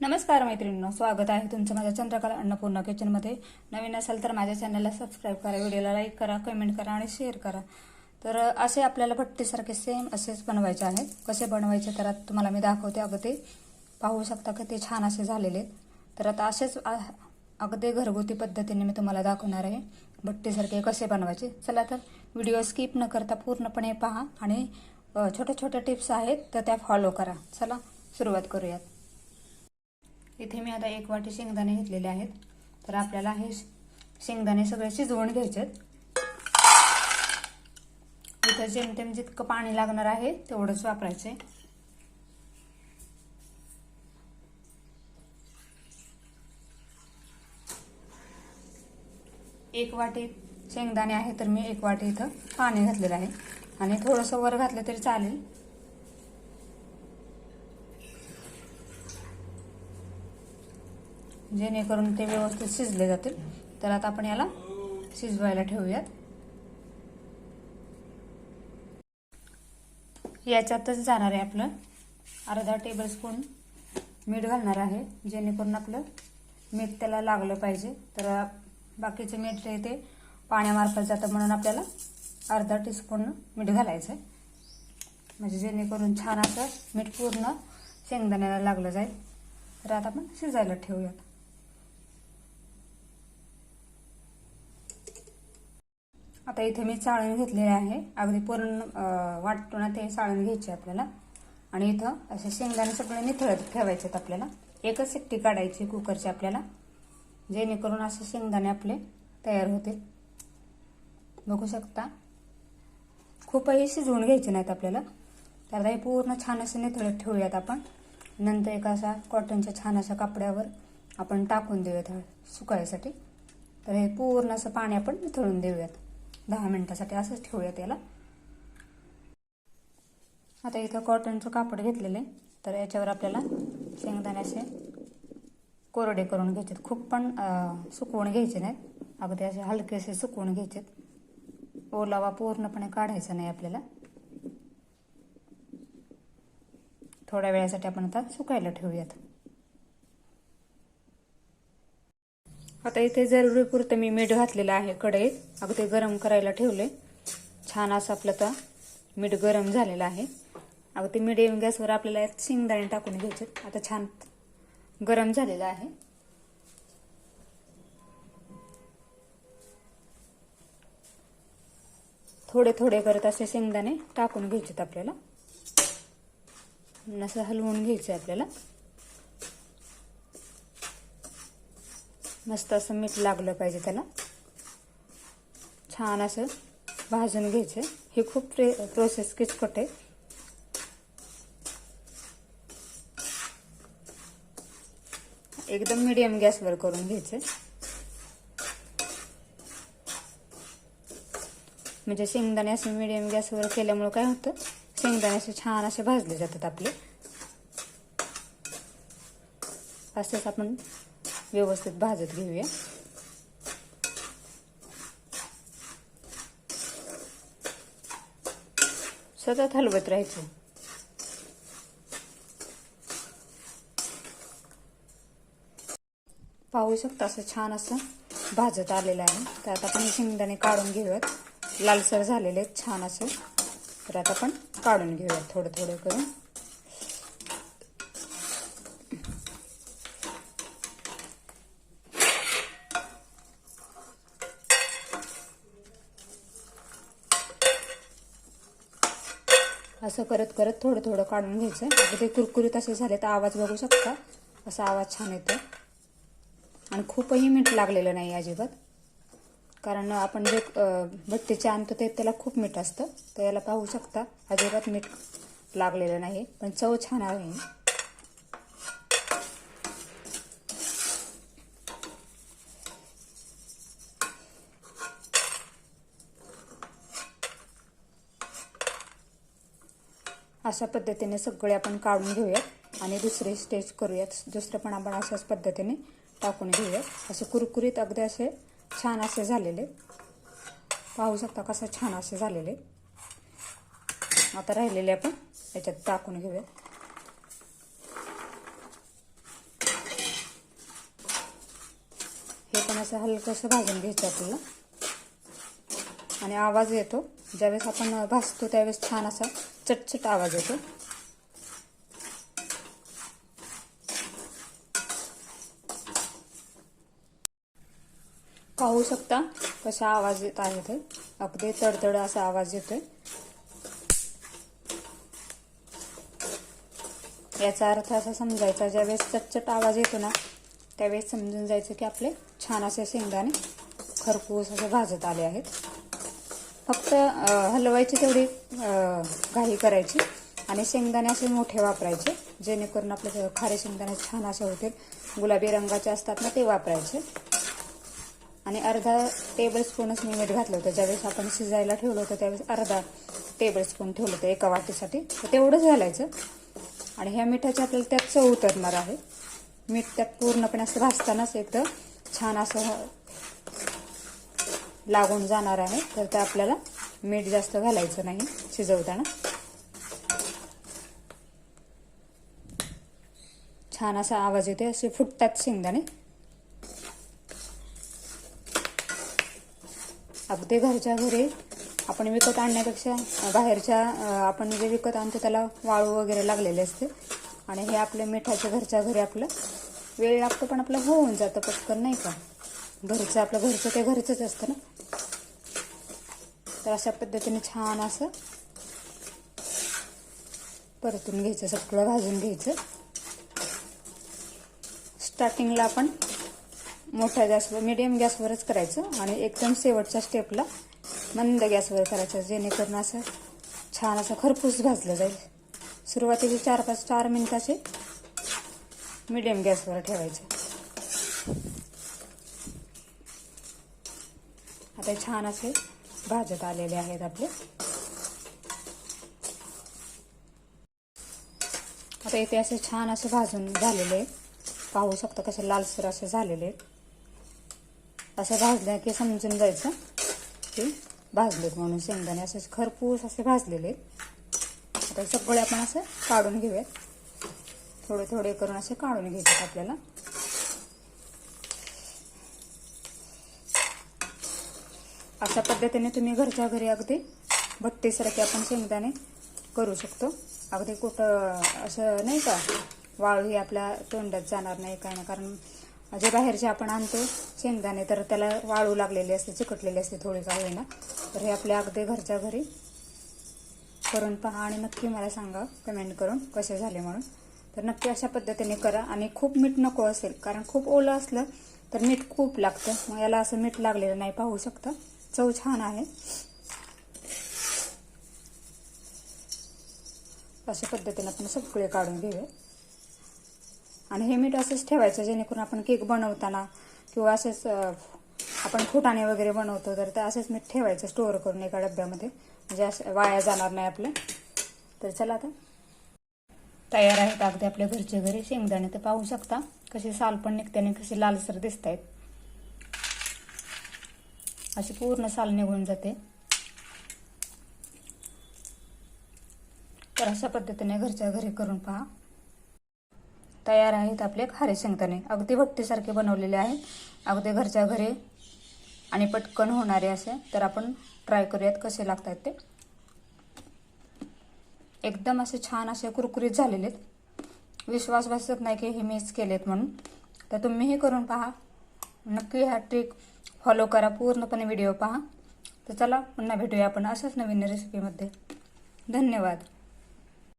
नमस्कार मैत्रिणींनो स्वागत आहे तुमचं माझ्या चंद्रकला अन्नपूर्णा किचनमध्ये नवीन असाल तर माझ्या चॅनलला सबस्क्राईब करा व्हिडिओला लाईक करा कमेंट करा आणि शेअर करा. तर असे आपल्याला भट्टीसारखे सेम असेच बनवायचे आहेत. कसे बनवायचे तर आता तुम्हाला मी दाखवते. अगं ते पाहू शकता की ते छान असे झालेले आहेत. तर आता असेच अगदी घरगुती पद्धतीने मी तुम्हाला दाखवणार आहे. भट्टीसारखे कसे बनवायचे. चला तर व्हिडिओ स्किप न करता पूर्णपणे पहा आणि छोट्या छोट्या टिप्स आहेत तर त्या फॉलो करा. चला सुरुवात करूयात. इथे मी आता एक वाटी शेंगदाणे घेतलेले आहेत. तर आपल्याला हे शेंगदाणे सगळे शिजवून घ्यायचे इथं जेमतेम जितकं पाणी लागणार आहे तेवढंच वापरायचे. एक वाटी शेंगदाणे आहे तर मी एक वाटी इथं पाणी घातलेलं आहे. आणि थोडंसं वर घातलं तरी चालेल. जेणेकरून ते व्यवस्थित शिजले जातील. तर आता आपण याला शिजवायला ठेवूयात. याच्यातच जाणार आहे आपलं अर्धा टेबलस्पून मीठ घालणार आहे जेणेकरून आपलं मीठ त्याला लागलं पाहिजे. तर बाकीचं मीठ जे ते पाण्यामार्फत जातं म्हणून आपल्याला अर्धा टीस्पून मीठ घालायचं आहे. म्हणजे जेणेकरून छान असं मीठ पूर्ण शेंगदाण्याला लागलं जाईल. तर आता आपण शिजायला ठेवूयात. आता इथे मी चाळण घेतलेले आहे. अगदी पूर्ण अं, ते चाळण घ्यायची आपल्याला. आणि इथं असे शेंगदाणे सगळे निथळत ठेवायचे आहेत आपल्याला. एकच सिट्टी काढायची कुकरची आपल्याला. जेणेकरून असे शेंगदाणे आपले तयार होतील. बघू शकता. खूपही शिजवून घ्यायचे नाहीत आपल्याला. तर आता हे पूर्ण छान असे निथळत ठेवूयात आपण. नंतर एका असा कॉटनच्या छान अशा कपड्यावर आपण टाकून देऊयात सुकायसाठी. तर हे पूर्ण असं पाणी आपण निथळून देऊयात. दहा मिनिटासाठी असंच ठेवूयात याला. आता इथं कॉटनचं कापड घेतलेलं आहे. तर याच्यावर आपल्याला शेंगदाणे असे कोरडे करून घ्यायचे खूप पण सुकवून घ्यायचे नाहीत. अगदी असे हलकेसे सुकवून घ्यायचे ओलावा पूर्णपणे काढायचा नाही आपल्याला. थोड्या वेळासाठी आपण आता सुकायला ठेवूयात. आता इथे जरुरीपुरतं मी मीठ घातलेलं आहे कढईत. अगदी गरम करायला ठेवले छान असं आपलं तर मीठ गरम झालेलं आहे. अगदी मिडियम गॅसवर आपल्याला यात शेंगदाणे टाकून घ्यायचे आता छान गरम झालेलं आहे. थोडे थोडे करत असे शेंगदाणे टाकून घ्यायचेत आपल्याला. असं हलवून घ्यायचं आपल्याला. मस्त असं मीठ लागलं पाहिजे त्याला. छान असं भाजून घ्यायचं. ही खूप प्रे प्रोसेस किचकट आहे. एकदम मिडियम गॅसवर करून घ्यायचं. म्हणजे शेंगदाणे असे मिडियम गॅसवर केल्यामुळे काय होतं? शेंगदाणे असे छान असे भाजले जातात आपले. असेच आपण व्यवस्थित भाजत घेऊया. सतत हलवत राहायचं. पाहू शकता असं छान असं भाजत आलेलं आहे. तर आता आपण शेंगदाणे काढून घेऊयात. लालसर झालेले आहेत छान असं. तर आता आपण काढून घेऊयात थोडं थोडं करून. असं करत करत थोडं थोडं काढून घ्यायचं. ते कुरकुरीत असे झाले तर आवाज बघू शकता. असा आवाज छान येतो आणि खूपही मीठ लागलेलं नाही अजिबात. कारण आपण जे भट्टीचे आणतो ते त्याला खूप मीठ असतं. तर याला पाहू शकता अजिबात मीठ लागलेलं नाही. पण चव छान आहे. अशा पद्धतीने सगळे आपण काढून घेऊयात आणि दुसरी स्टेज करूयात. दुसरं पण आपण अशाच पद्धतीने टाकून घेऊयात. असे कुरकुरीत अगदी असे छान असे झालेले. पाहू शकता कसं छान असे झालेले. आता राहिलेले आपण याच्यात टाकून घेऊयात. हे पण असं हलकंसं भाजून घ्यायचं आपल्याला. आणि आवाज येतो. ज्यावेळेस आपण भाजतो त्यावेळेस छान असा चटचट आवाज येतो. पाहू शकता कसा आवाज येत आहे ते. अगदी तडतड असा आवाज येतोय. याचा अर्थ असा समजायचा ज्यावेळेस चटचट आवाज येतो ना त्यावेळेस समजून जायचं की आपले छान असे शेंगदाणे खरपूस असे भाजत आले आहेत. फक्त हलवायची तेवढी घाई करायची आणि शेंगदाणे असे मोठे वापरायचे जेणेकरून आपले खारे शेंगदाणे छान असे होतील. गुलाबी रंगाचे असतात ना ते वापरायचे. आणि अर्धा टेबल स्पूनच मी मीठ घातलं होतं. ज्यावेळेस आपण शिजायला ठेवलं होतं त्यावेळेस अर्धा टेबल स्पून ठेवलं होतं एका वाटीसाठी. तर तेवढंच घालायचं. आणि ह्या मिठाची आपल्याला त्यात चव उतरणार आहे. मीठ त्यात पूर्णपणे असं भाजतानाच एकदम छान असं लागून जाणार आहे तर ते आपल्याला मीठ जास्त घालायचं नाही शिजवताना. छान असा आवाज येते असे फुटतात शेंगदाणे. अगदी घरच्या घरी आपण विकत आणण्यापेक्षा बाहेरच्या आपण जे विकत आणतो त्याला वाळू वगैरे लागलेले असते. आणि हे आपल्या मिठाच्या घरच्या घरी आपलं वेळ लागतो पण आपलं होऊन जातं पटकन नाही का? घरचं आपलं घरचं ते घरचंच असतं ना. तर अशा पद्धतीने छान असं परतून घ्यायचं सगळं भाजून घ्यायचं. स्टार्टिंगला आपण मोठ्या गॅसवर मिडियम गॅसवरच करायचं आणि एकदम शेवटच्या स्टेपला मंद गॅसवर करायचं जेणेकरून असं छान असं खरपूस भाजलं जाईल. सुरुवातीचे चार पाच चार मिनिटाचे मिडियम गॅसवर ठेवायचं. आता छान असे भाजत आलेले आहेत आपले. आता इथे असे छान असे भाजून झालेले आहे. पाहू शकता कसे लालसर असे झालेले असे असं भाजलं की समजून जायचं की भाजलेत म्हणून शेंगदाणे असे खरपूस असे भाजलेले आहेत. आता सगळे आपण असं काढून घेऊयात. थोडे थोडे करून असे काढून घ्यायचे आपल्याला. अशा पद्धतीने तुम्ही घरच्या घरी अगदी भट्टीसारखे आपण शेंगदाणे करू शकतो. अगदी कुठं असं नाही का वाळू ही आपल्या तोंडात जाणार नाही काय ना कारण जे बाहेरचे आपण आणतो शेंगदाणे तर त्याला वाळू लागलेली असते चिकटलेली असते थोडी का होईना. तर हे आपल्या अगदी घरच्या घरी करून पहा आणि नक्की मला सांगा कमेंट करून कसे झाले म्हणून. तर नक्की अशा पद्धतीने करा आणि खूप मीठ नको असेल कारण खूप ओलं असलं तर मीठ खूप लागतं. मग याला असं मीठ लागलेलं नाही पाहू शकता. चव छान आहे. अशा पद्धतीने आपण सगळे काढून घेऊया. आणि हे मीठ असंच ठेवायचं जेणेकरून आपण केक बनवताना किंवा असेच आपण फुटाणे वगैरे बनवतो तर ते असेच मीठ ठेवायचं स्टोअर करून एका डब्यामध्ये. म्हणजे असं वाया जाणार नाही आपलं तर चला आता. तयार आहेत अगदी आपल्या घरचे घरी. शेंगदाणे तर पाहू शकता. कसे साल पण निघते आणि कसे लालसर दिसत आहेत अशी पूर्ण साल निघून जाते. तर अशा पद्धतीने घरच्या घरी करून पहा. तयार आहेत आपले खारे शेंगदाणे. अगदी भट्टीसारखे बनवलेले आहेत. अगदी घरच्या घरी आणि पटकन होणारे असे. तर आपण ट्राय करूयात कसे लागतात ते. एकदम असे छान असे कुरकुरीत झालेले आहेत. विश्वास बसत नाही की हे मीच केलेत म्हणून. तर तुम्हीही करून पहा. नक्की ह्या ट्रिक फॉलो करा पूर्णपणे व्हिडिओ पहा. तर चला पुन्हा भेटूया आपण अशाच नवीन रेसिपीमध्ये धन्यवाद.